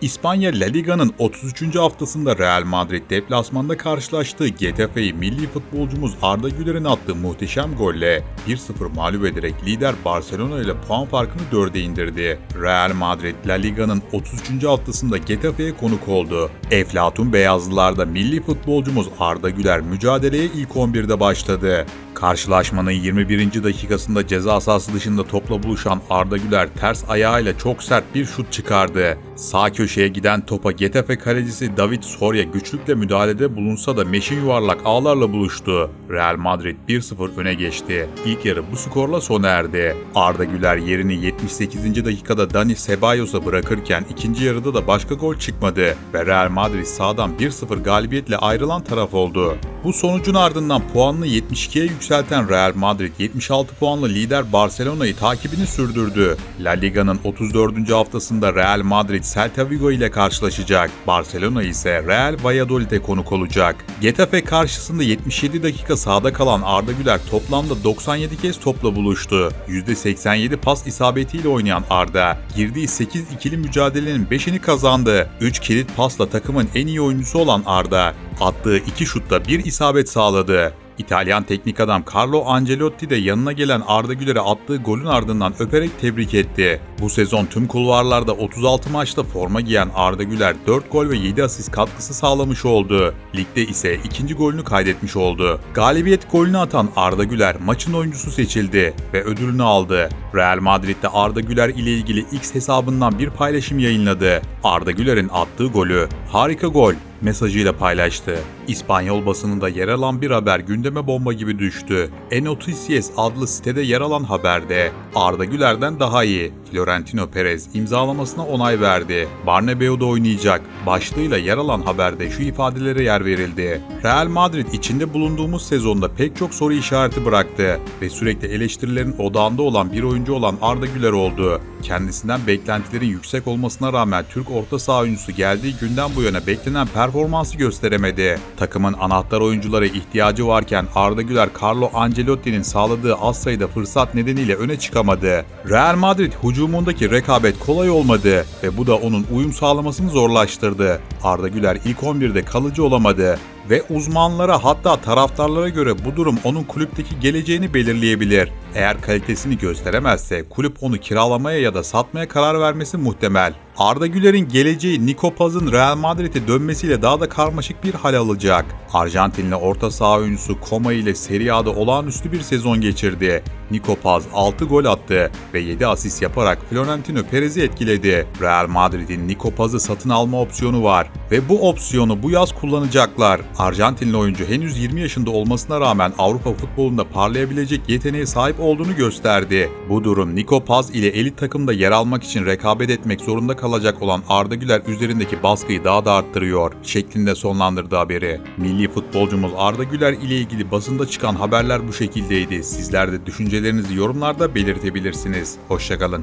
İspanya La Liga'nın 33. haftasında Real Madrid deplasmanda karşılaştığı Getafe'yi milli futbolcumuz Arda Güler'in attığı muhteşem golle 1-0 mağlup ederek lider Barcelona ile puan farkını 4'e indirdi. Real Madrid La Liga'nın 33. haftasında Getafe'ye konuk oldu. Eflatun Beyazlılar'da milli futbolcumuz Arda Güler mücadeleye ilk 11'de başladı. Karşılaşmanın 21. dakikasında ceza sahası dışında topla buluşan Arda Güler ters ayağıyla çok sert bir şut çıkardı. Sağ köşeye giden topa Getafe kalecisi David Soria güçlükle müdahalede bulunsa da meşin yuvarlak ağlarla buluştu. Real Madrid 1-0 öne geçti. İlk yarı bu skorla sona erdi. Arda Güler yerini 78. dakikada Dani Cebalos'a bırakırken ikinci yarıda da başka gol çıkmadı ve Real Madrid sağdan 1-0 galibiyetle ayrılan taraf oldu. Bu sonucun ardından puanını 72'ye yükselten Real Madrid 76 puanla lider Barcelona'yı takibini sürdürdü. La Liga'nın 34. haftasında Real Madrid Celta Vigo ile karşılaşacak. Barcelona ise Real Valladolid'e konuk olacak. Getafe karşısında 77 dakika sahada kalan Arda Güler toplamda 97 kez topla buluştu. %87 pas isabetiyle oynayan Arda, girdiği 8 ikili mücadelenin 5'ini kazandı. 3 kilit pasla takımın en iyi oyuncusu olan Arda, attığı 2 şutta bir isabet sağladı. İtalyan teknik adam Carlo Ancelotti de yanına gelen Arda Güler'e attığı golün ardından öperek tebrik etti. Bu sezon tüm kulvarlarda 36 maçta forma giyen Arda Güler 4 gol ve 7 asist katkısı sağlamış oldu. Ligde ise ikinci golünü kaydetmiş oldu. Galibiyet golünü atan Arda Güler maçın oyuncusu seçildi ve ödülünü aldı. Real Madrid'de Arda Güler ile ilgili X hesabından bir paylaşım yayınladı. Arda Güler'in attığı golü harika gol mesajıyla paylaştı. İspanyol basınında yer alan bir haber gündeme bomba gibi düştü. Enoticias adlı sitede yer alan haberde Arda Güler'den daha iyi Florentino Perez imzalamasına onay verdi. Barnebeu'da oynayacak başlığıyla yer alan haberde şu ifadelere yer verildi. Real Madrid içinde bulunduğumuz sezonda pek çok soru işareti bıraktı ve sürekli eleştirilerin odağında olan bir oyuncu olan Arda Güler oldu. Kendisinden beklentilerin yüksek olmasına rağmen Türk orta saha oyuncusu geldiği günden bu yana beklenen performansı gösteremedi. Takımın anahtar oyunculara ihtiyacı varken Arda Güler Carlo Ancelotti'nin sağladığı az sayıda fırsat nedeniyle öne çıkamadı. Real Madrid hücumundaki rekabet kolay olmadı ve bu da onun uyum sağlamasını zorlaştırdı. Arda Güler ilk 11'de kalıcı olamadı ve uzmanlara hatta taraftarlara göre bu durum onun kulüpteki geleceğini belirleyebilir. Eğer kalitesini gösteremezse kulüp onu kiralamaya ya da satmaya karar vermesi muhtemel. Arda Güler'in geleceği Nico Paz'ın Real Madrid'e dönmesiyle daha da karmaşık bir hal alacak. Arjantinli orta saha oyuncusu Como ile Serie A'da olağanüstü bir sezon geçirdi. Nico Paz 6 gol attı ve 7 asist yaparak Florentino Perez'i etkiledi. Real Madrid'in Nico Paz'ı satın alma opsiyonu var ve bu opsiyonu bu yaz kullanacaklar. Arjantinli oyuncu henüz 20 yaşında olmasına rağmen Avrupa futbolunda parlayabilecek yeteneğe sahip olduğunu gösterdi. Bu durum Nico Paz ile elit takımda yer almak için rekabet etmek zorunda kalacak olan Arda Güler üzerindeki baskıyı daha da arttırıyor şeklinde sonlandırdı haberi. Milli futbolcumuz Arda Güler ile ilgili basında çıkan haberler bu şekildeydi. Sizler de düşüncelerinizi yorumlarda belirtebilirsiniz. Hoşçakalın.